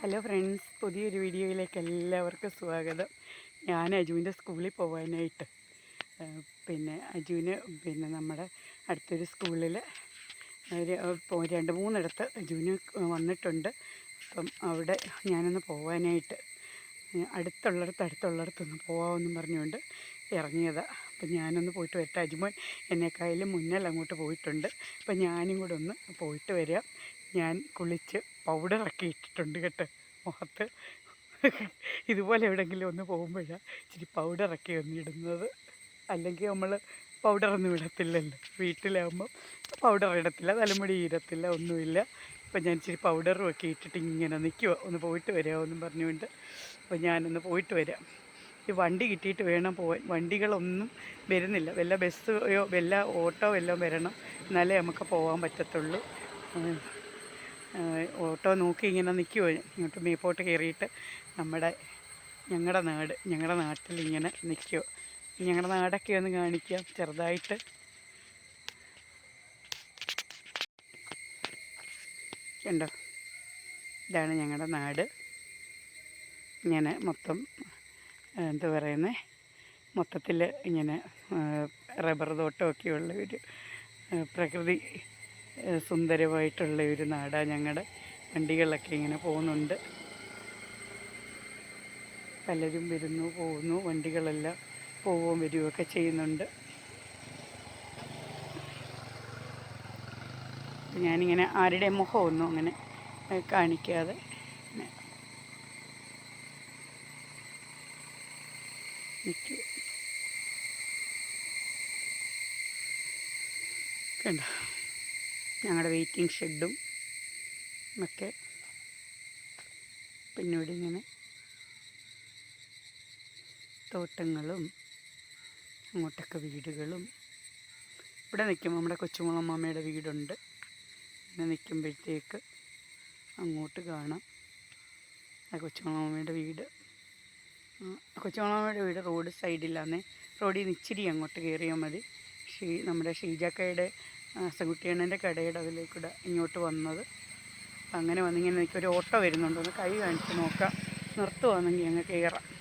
Hello friends പുതിയൊരു വീഡിയോയിലേക്ക് എല്ലാവർക്കും സ്വാഗതം. ഞാൻ അജുവിന്റെ സ്കൂളിൽ പോകാനായിട്ട്. പിന്നെ അജുവിന് പിന്നെ നമ്മുടെ അടുത്തൊരു സ്കൂളിൽ രണ്ട് മൂന്നിടത്ത് അജുവിന് വന്നിട്ടുണ്ട്. അപ്പം അവിടെ ഞാനൊന്ന് പോകാനായിട്ട് അടുത്തുള്ളിടത്ത് അടുത്തുള്ളിടത്തൊന്ന് പോകാമെന്നും പറഞ്ഞുകൊണ്ട് ഇറങ്ങിയതാണ് അപ്പം ഞാനൊന്ന് പോയിട്ട് വരട്ടെ. അജുമോൻ എന്നെക്കായാലും മുന്നിൽ അങ്ങോട്ട് പോയിട്ടുണ്ട്. അപ്പം ഞാനും കൂടെ ഒന്ന് പോയിട്ട് വരാം. ഞാൻ കുളിച്ച് പൗഡറൊക്കെ ഇട്ടിട്ടുണ്ട് കേട്ടോ. മുഖത്ത്. ഇതുപോലെ എവിടെങ്കിലും ഒന്ന് പോകുമ്പോഴാണ് ഇച്ചിരി പൗഡറൊക്കെ ഒന്ന് ഇടുന്നത്. അല്ലെങ്കിൽ നമ്മൾ പൗഡറൊന്നും ഇടത്തില്ലല്ലോ. വീട്ടിലാകുമ്പം പൗഡർ ഇടത്തില്ല തലമുടി ഇടത്തില്ല ഒന്നുമില്ല. അപ്പം ഞാൻ ഇച്ചിരി പൗഡറും ഒക്കെ ഇട്ടിട്ട് ഇങ്ങനെ നിൽക്കുക ഒന്ന് പോയിട്ട് വരാമോ എന്നും പറഞ്ഞുകൊണ്ട് അപ്പോൾ ഞാനൊന്ന് പോയിട്ട് വരാം. ഈ വണ്ടി കിട്ടിയിട്ട് വേണം പോകാൻ വണ്ടികളൊന്നും വരുന്നില്ല. വല്ല ബസ്സോ വല്ല ഓട്ടോ വല്ലതും വരണം. എന്നാലേ നമുക്ക് പോകാൻ പറ്റത്തുള്ളൂ. ഓട്ടോ നോക്കി ഇങ്ങനെ നിൽക്കുമോ ഇങ്ങോട്ട് മേപ്പോട്ട് കയറിയിട്ട് നമ്മുടെ ഞങ്ങളുടെ നാട് ഞങ്ങളുടെ നാട്ടിൽ ഇങ്ങനെ നിൽക്കുമോ ഞങ്ങളുടെ നാടൊക്കെ ഒന്ന് കാണിക്കാം ചെറുതായിട്ട്. ഉണ്ടോ ഇതാണ് ഞങ്ങളുടെ നാട്. ഇങ്ങനെ മൊത്തം എന്താ പറയുന്നത് മൊത്തത്തിൽ ഇങ്ങനെ റബ്ബർ തോട്ടമൊക്കെയുള്ള ഒരു പ്രകൃതി സുന്ദരമായിട്ടുള്ള ഒരു നാടാണ് ഞങ്ങളുടെ വണ്ടികളൊക്കെ ഇങ്ങനെ പോകുന്നുണ്ട്. പലരും വരുന്നു പോകുന്നു വണ്ടികളെല്ലാം പോവുകയും വരികയൊക്കെ ചെയ്യുന്നുണ്ട്. ഞാനിങ്ങനെ ആരുടെ മുഖമൊന്നും അങ്ങനെ കാണിക്കാതെ കണ്ടോ? ഞങ്ങളുടെ വെയിറ്റിംഗ് ഷെഡും ഒക്കെ പിന്നീട് ഇങ്ങനെ തോട്ടങ്ങളും അങ്ങോട്ടൊക്കെ വീടുകളും. ഇവിടെ നിൽക്കുമ്പോൾ നമ്മുടെ കൊച്ചുമുളമ്മയുടെ വീടുണ്ട്. ഇങ്ങനെ നിൽക്കുമ്പോഴത്തേക്ക് അങ്ങോട്ട് കാണാം. ആ കൊച്ചുമുളമ്മയുടെ വീട്. കൊച്ചുമുളമ്മയുടെ വീട് റോഡ് സൈഡിലാന്നേ. റോഡിൽ നിന്ന് ഇച്ചിരി അങ്ങോട്ട് കയറിയാൽ മതി. ഷീ നമ്മുടെ ഷീജക്കയുടെ അസകുട്ടിയണ്ണന്റെ കടയുടെ അതിലേക്കൂടെ ഇങ്ങോട്ട് വന്നത്. അങ്ങനെ വന്നിങ്ങനെ എനിക്കൊരു ഓട്ടോ വരുന്നുണ്ട്. ഒന്ന് കൈ കാണിച്ച് നോക്കാം. നിർത്തുവാണെങ്കിൽ അങ്ങ് കയറാം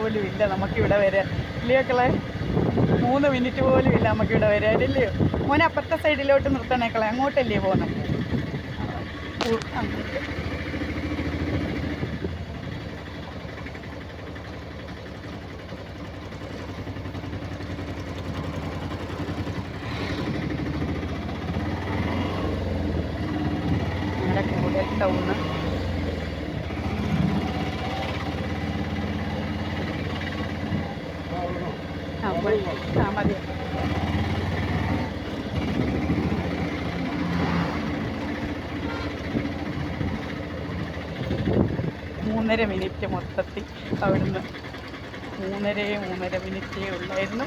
പോലും ഇല്ല. നമുക്കിവിടെ വരാൻ ഇല്ലയോ മക്കളെ മൂന്ന് മിനിറ്റ് പോലും ഇല്ല നമുക്കിവിടെ വരാൻ ഇല്ലയോ മോനെ അപ്പുറത്തെ സൈഡിലോട്ട് നിർത്തണേക്കളെ. അങ്ങോട്ടല്ലേ പോകുന്നത് അങ്ങോട്ട് നമ്മുടെ കൂടുതൽ ടൗണ് ആ പോയി ആ മതി മൂന്നര മിനിറ്റ് മൊത്തത്തിൽ അവിടുന്ന് മൂന്നര മൂന്നര മിനിറ്റേ ഉള്ളായിരുന്നു.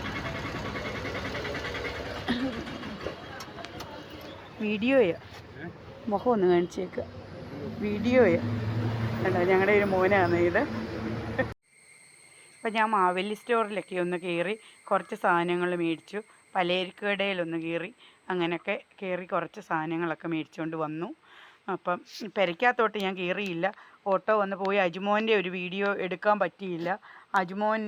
വീഡിയോയാ. മുഖം ഒന്ന് കാണിച്ചേക്കുക വീഡിയോയാ. കണ്ടോ ഞങ്ങളുടെ ഒരു മോനാണ് ഇത്. അപ്പം ഞാൻ മാവേലി സ്റ്റോറിലൊക്കെ ഒന്ന് കയറി കുറച്ച് സാധനങ്ങൾ മേടിച്ചു. പലചരക്കടയിലൊന്ന് കയറി അങ്ങനെയൊക്കെ കയറി കുറച്ച് സാധനങ്ങളൊക്കെ മേടിച്ചുകൊണ്ട് വന്നു. അപ്പം പെരയ്ക്കകത്തോട്ട് ഞാൻ കയറിയില്ല ഓട്ടോ വന്ന് പോയി. അജുമോന്റെ ഒരു വീഡിയോ എടുക്കാൻ പറ്റിയില്ല. അജുമോൻ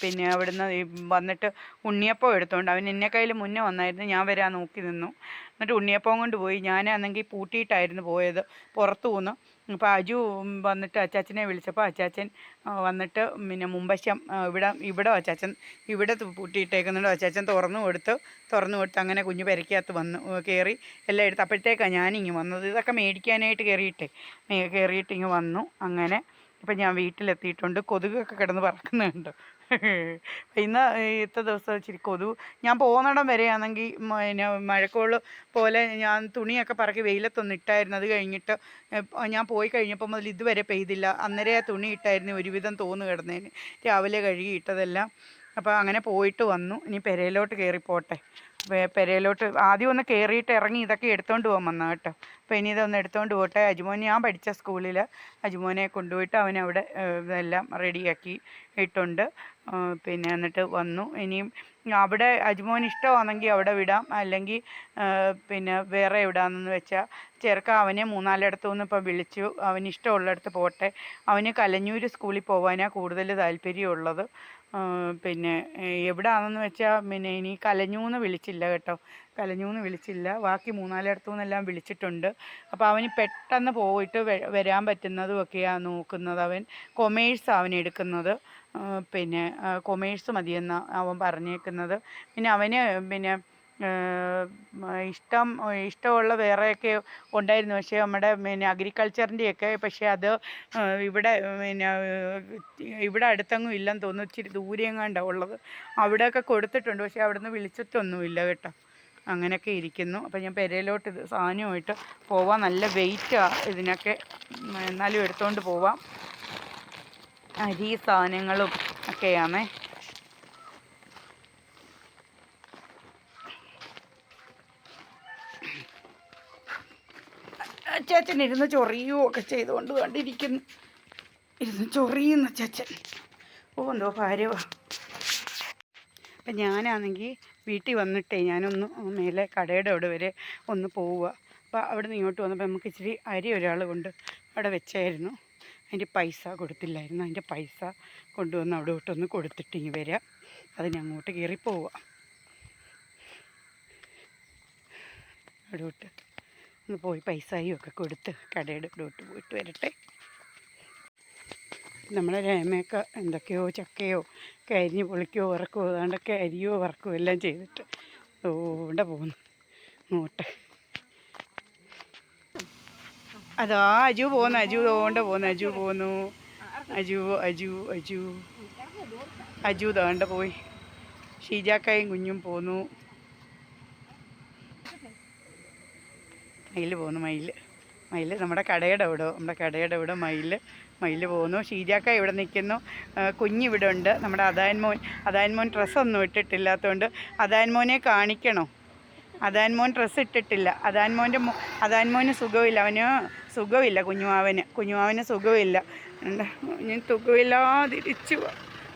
പിന്നെ അവിടുന്ന് വന്നിട്ട് ഉണ്ണിയപ്പം എടുത്തുകൊണ്ട് അവൻ എന്നെ കയ്യിൽ മുന്നേ വന്നായിരുന്നു. ഞാൻ വരാൻ നോക്കി നിന്നു. എന്നിട്ട് ഉണ്ണിയപ്പം കൊണ്ട് പോയി. ഞാനാണെങ്കിൽ പൂട്ടിയിട്ടായിരുന്നു പോയത്. പുറത്തു പോന്നു അപ്പോൾ അജു വന്നിട്ട് അച്ചാച്ചനെ വിളിച്ചപ്പോൾ അച്ചാച്ചൻ വന്നിട്ട് പിന്നെ മുമ്പശം ഇവിടെ ഇവിടെ അച്ചാച്ചൻ ഇവിടെ പൂട്ടിയിട്ടേക്കുന്നുണ്ട്. അച്ചാച്ചൻ തുറന്നു കൊടുത്ത്. തുറന്നു കൊടുത്ത് അങ്ങനെ കുഞ്ഞു പെരക്കകത്ത് വന്നു കയറി എല്ലാം എടുത്ത് അപ്പോഴത്തേക്കാണ് ഞാനിങ്ങ് വന്നത്. ഇതൊക്കെ മേടിക്കാനായിട്ട് കയറിയിട്ടേ കയറിയിട്ട് ഇങ്ങ് വന്നു. അങ്ങനെ ഇപ്പം ഞാൻ വീട്ടിലെത്തിയിട്ടുണ്ട്. കൊതുകൊക്കെ കിടന്ന് പറക്കുന്നുണ്ട്. ഇന്ന് ഇത്ത ദിവസം ഇച്ചിരി കൊതു. ഞാൻ പോകുന്നിടം വരെയാണെങ്കിൽ പിന്നെ മഴക്കോൾ പോലെ ഞാൻ തുണിയൊക്കെ പറക്കി വെയിലത്തൊന്ന് ഇട്ടായിരുന്നു. അത് കഴിഞ്ഞിട്ട് ഞാൻ പോയി കഴിഞ്ഞപ്പോൾ മുതൽ ഇതുവരെ പെയ്തില്ല. അന്നേരം ആ തുണി ഇട്ടായിരുന്നു ഒരുവിധം തോന്നു കിടന്നതിന് രാവിലെ കഴുകി ഇട്ടതെല്ലാം. അപ്പോൾ അങ്ങനെ പോയിട്ട് വന്നു. ഇനി പെരയിലോട്ട് കയറിപ്പോട്ടെ പെരയിലോട്ട് ആദ്യം ഒന്ന് കയറിയിട്ട് ഇറങ്ങി ഇതൊക്കെ എടുത്തോണ്ട് പോകാൻ വന്ന കേട്ടോ. അപ്പോൾ ഇനി ഇതൊന്ന് എടുത്തോണ്ട് പോട്ടെ. അജുമോൻ ഞാൻ പഠിച്ച സ്കൂളിൽ അജുമോനെ കൊണ്ടുപോയിട്ട് അവനവിടെ അവിടെ ഇതെല്ലാം റെഡിയാക്കി ഇട്ടുണ്ട്. പിന്നെ എന്നിട്ട് വന്നു. ഇനിയും അവിടെ അജ്മോൻ ഇഷ്ടമാണെങ്കിൽ അവിടെ വിടാം. അല്ലെങ്കിൽ പിന്നെ വേറെ എവിടാണെന്ന് വെച്ചാൽ ചെറുക്ക അവനെ മൂന്നാലിടത്തു നിന്ന് ഇപ്പം വിളിച്ചു. അവന് ഇഷ്ടമുള്ളിടത്ത് പോട്ടെ. അവന് കലഞ്ഞൂർ സ്കൂളിൽ പോകാനാണ് കൂടുതൽ താല്പര്യമുള്ളത്. പിന്നെ എവിടാണെന്ന് വെച്ചാൽ പിന്നെ ഇനി കലഞ്ഞൂന്ന് വിളിച്ചില്ല കേട്ടോ. കലഞ്ഞൂന്ന് വിളിച്ചില്ല. ബാക്കി മൂന്നാലിടത്തു നിന്നെല്ലാം വിളിച്ചിട്ടുണ്ട്. അപ്പോൾ അവന് പെട്ടെന്ന് പോയിട്ട് വരാൻ പറ്റുന്നതും ഒക്കെയാണ് നോക്കുന്നത് അവൻ. കൊമേഴ്സ് അവൻ എടുക്കുന്നത്. പിന്നെ കൊമേഴ്സ് മതിയെന്ന് അവൻ പറഞ്ഞേക്കുന്നത്. പിന്നെ അവന് പിന്നെ ഇഷ്ടം ഇഷ്ടമുള്ള വേറെയൊക്കെ ഉണ്ടായിരുന്നു. പക്ഷേ നമ്മുടെ പിന്നെ അഗ്രികൾച്ചറിന്റെയൊക്കെ പക്ഷേ അത് ഇവിടെ പിന്നെ ഇവിടെ അടുത്തെങ്ങും ഇല്ലെന്ന് തോന്നുന്നു. ഇച്ചിരി ദൂരെ എങ്ങാണ്ടാണ് ഉള്ളത്. അവിടെയൊക്കെ കൊടുത്തിട്ടുണ്ട്. പക്ഷേ അവിടെ നിന്ന് വിളിച്ചിട്ടൊന്നുമില്ല കേട്ടോ. അങ്ങനെയൊക്കെ ഇരിക്കുന്നു. അപ്പം ഞാൻ പെരയിലോട്ട് ഇത് സാധനമായിട്ട് പോവാം. നല്ല വെയിറ്റാണ് ഇതിനൊക്കെ. എന്നാലും എടുത്തുകൊണ്ട് പോവാം. അരി സാധനങ്ങളും ഒക്കെയാണേ ചേച്ചൻ ഇരുന്ന് ചൊറിയുകയൊക്കെ ചെയ്തുകൊണ്ട് കണ്ടിരിക്കുന്നു. ഇരുന്ന് ചൊറിയുന്ന ചേച്ചൻ ഓ എന്തോ ഭാര്യവാ അപ്പം ഞാനാണെങ്കിൽ വീട്ടിൽ വന്നിട്ടേ ഞാനൊന്ന് മേലെ കടയുടെ അവിടെ വരെ ഒന്ന് പോവുക. അപ്പോൾ അവിടെ നിന്ന് ഇങ്ങോട്ട് വന്നപ്പോൾ നമുക്ക് ഇച്ചിരി അരി ഒരാൾ കൊണ്ട് അവിടെ വെച്ചായിരുന്നു. അതിന്റെ പൈസ കൊടുത്തില്ലായിരുന്നു. അതിന്റെ പൈസ കൊണ്ടുവന്ന് അവിടെ ഇട്ടൊന്ന് കൊടുത്തിട്ട് ഇങ്ങ് വരിക അതിന് അങ്ങോട്ട് കയറി പോവുക അവിടെ വിട്ട് ഒന്ന് പോയി പൈസയും ഒക്കെ കൊടുത്ത് കടയുടെ ഇവിടോട്ട് പോയിട്ട് വരട്ടെ. നമ്മളെ രേമയൊക്കെ എന്തൊക്കെയോ ചക്കയോ ഒക്കെ അരിഞ്ഞ് പൊളിക്കോ വറക്കോ അതുകൊണ്ടൊക്കെ അരിയോ വറക്കോ എല്ലാം ചെയ്തിട്ട് ഓണ്ട പോകുന്നു അങ്ങോട്ട്. അതാ അജു പോന്നു അജു തോണ്ട പോന്നു അജു പോന്നു അജു അജു അജു. അജു തോണ്ട പോയി. ഷീജാക്കായും കുഞ്ഞും പോന്നു മയിൽ പോന്നു മയിൽ മയിൽ നമ്മുടെ കടയുടെ അവിടെ നമ്മുടെ കടയുടെ അവിടെ മയിൽ മയിൽ പോകുന്നു ഷീജാക്ക ഇവിടെ നിൽക്കുന്നു കുഞ്ഞ് കുഞ്ഞിവിടെ ഉണ്ട്. നമ്മുടെ അതായൻമോൻ അതായൻമോൻ ഡ്രസ്സൊന്നും ഇട്ടിട്ടില്ലാത്തതുകൊണ്ട് അതായൻമോനെ മോനെ കാണിക്കണോ? അദാൻ മോൻ ഡ്രസ്സ് ഇട്ടിട്ടില്ല. അദാൻ മോന്റെ മോ അദാൻ മോന് സുഖമില്ല. അവന് സുഖമില്ല കുഞ്ഞുമാവന്. കുഞ്ഞുമാവന് സുഖമില്ല. എന്താ കുഞ്ഞ് സുഖമില്ലാതിരിച്ചു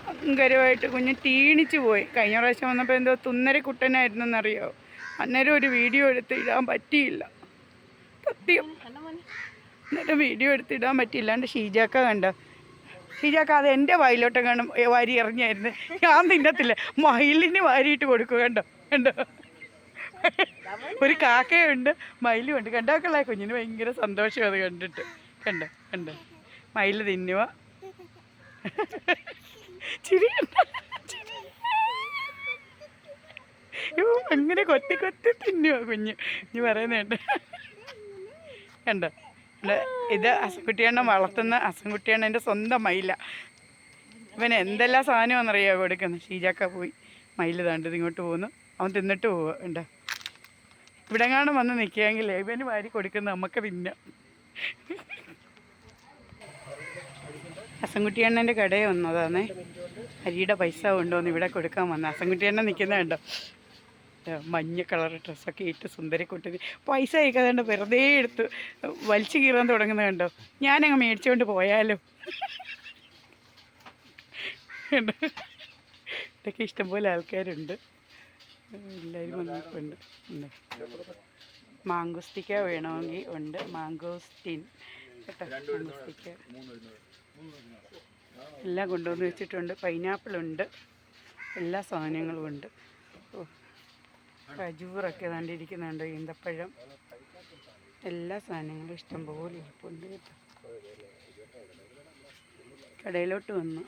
ഭയങ്കരമായിട്ട് കുഞ്ഞ് ടീണിച്ച് പോയി. കഴിഞ്ഞ പ്രാവശ്യം വന്നപ്പോൾ എന്തോ തുന്നര കുട്ടനായിരുന്നു എന്നറിയോ അന്നേരം ഒരു വീഡിയോ എടുത്ത് ഇടാൻ പറ്റിയില്ല. സത്യം. എന്നിട്ട് വീഡിയോ എടുത്തിടാൻ പറ്റിയില്ലാണ്ട് ഷീജാക്ക കണ്ട? ഷീജാക്ക അത് എന്റെ വായിലോട്ട് കാണും വാരി എറിഞ്ഞായിരുന്നു? ഞാൻ തിന്നത്തില്ല. മയിലിന് വാരിയിട്ട് കൊടുക്കുക കണ്ടോ? കണ്ടോ? ഒരു കാക്കയുണ്ട് മയിലും ഉണ്ട്. കണ്ടാക്കളെ കുഞ്ഞിന് ഭയങ്കര സന്തോഷം അത് കണ്ടിട്ട്. കണ്ട് കണ്ട്. മയിൽ തിന്നുക ചിരി? അങ്ങനെ കൊത്തി കൊത്തി തിന്നുക കുഞ്ഞ്. ഇനി പറയുന്നുണ്ട് കണ്ടോ? ഇത് അസംകുട്ടിയണ്ണൻ വളർത്തുന്ന അസംകുട്ടിയണ്ണന്റെ സ്വന്തം മയില. ഇവൻ എന്തെല്ലാം സാധനമാണെന്നറിയാമോ കൊടുക്കുന്നത് ഷീജാക്ക പോയി മയിൽ താണ്ടത് ഇങ്ങോട്ട് പോകുന്നു അവൻ തിന്നിട്ട് പോവുക ഉണ്ടോ ഇവിടെ കാണും വന്ന് നിൽക്കുകയെങ്കിൽ ഇവന് വാരി കൊടുക്കുന്ന നമുക്ക് തിന്നാം. അസംകുട്ടിയണ്ണന്റെ കടയിൽ വന്നതാണേ. അരിയുടെ പൈസ കൊണ്ടുവന്ന് ഇവിടെ കൊടുക്കാൻ വന്ന. അസംകുട്ടിയണ്ണൻ നിൽക്കുന്ന കണ്ടോ? മഞ്ഞ കളർ ഡ്രസ്സൊക്കെ ഇട്ട് സുന്ദരി കൊട്ടി പൈസ അയക്കാതെ വെറുതെ എടുത്ത് വലിച്ചു കീറാൻ തുടങ്ങുന്നത് കണ്ടോ? ഞാനങ്ങ് മേടിച്ചുകൊണ്ട് പോയാലോ? ഇതൊക്കെ ഇഷ്ടംപോലെ ആൾക്കാരുണ്ട്. എല്ലാവരും വന്നിട്ടുണ്ട്. ഉണ്ട്. മാങ്കോസ്റ്റിക്ക വേണമെങ്കിൽ ഉണ്ട്. മാങ്കോസ്റ്റിൻ കേട്ടോ? മാങ്കോസ്റ്റിക്ക എല്ലാം കൊണ്ടുവന്ന് വെച്ചിട്ടുണ്ട്. പൈനാപ്പിൾ ഉണ്ട്. എല്ലാ സാധനങ്ങളും ഉണ്ട്. ഖജൂറൊക്കെ കണ്ടിരിക്കുന്നുണ്ട്? ഈന്തപ്പഴം. എല്ലാ സാധനങ്ങളും ഇഷ്ടംപോലെ ഇരിപ്പുണ്ട് കേട്ടോ. കടയിലോട്ട് വന്നു.